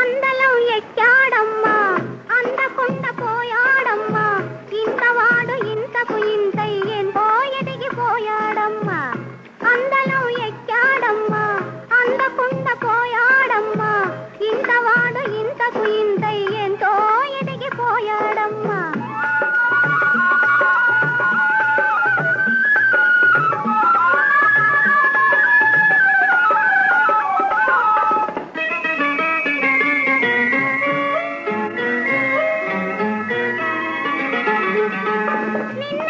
అందలం ఎక్కాడమ్మా అందకుండా పోయాడమ్మా ఇంతవాడు ఇంతకు ఇంతై ఎంతో ఎదిగిపోయాడమ్మా అందలం ఎక్కాడమ్మా అందకుండా పోయాడమ్మా ఇంతవాడు ఇంతకు ఇంత 妈妈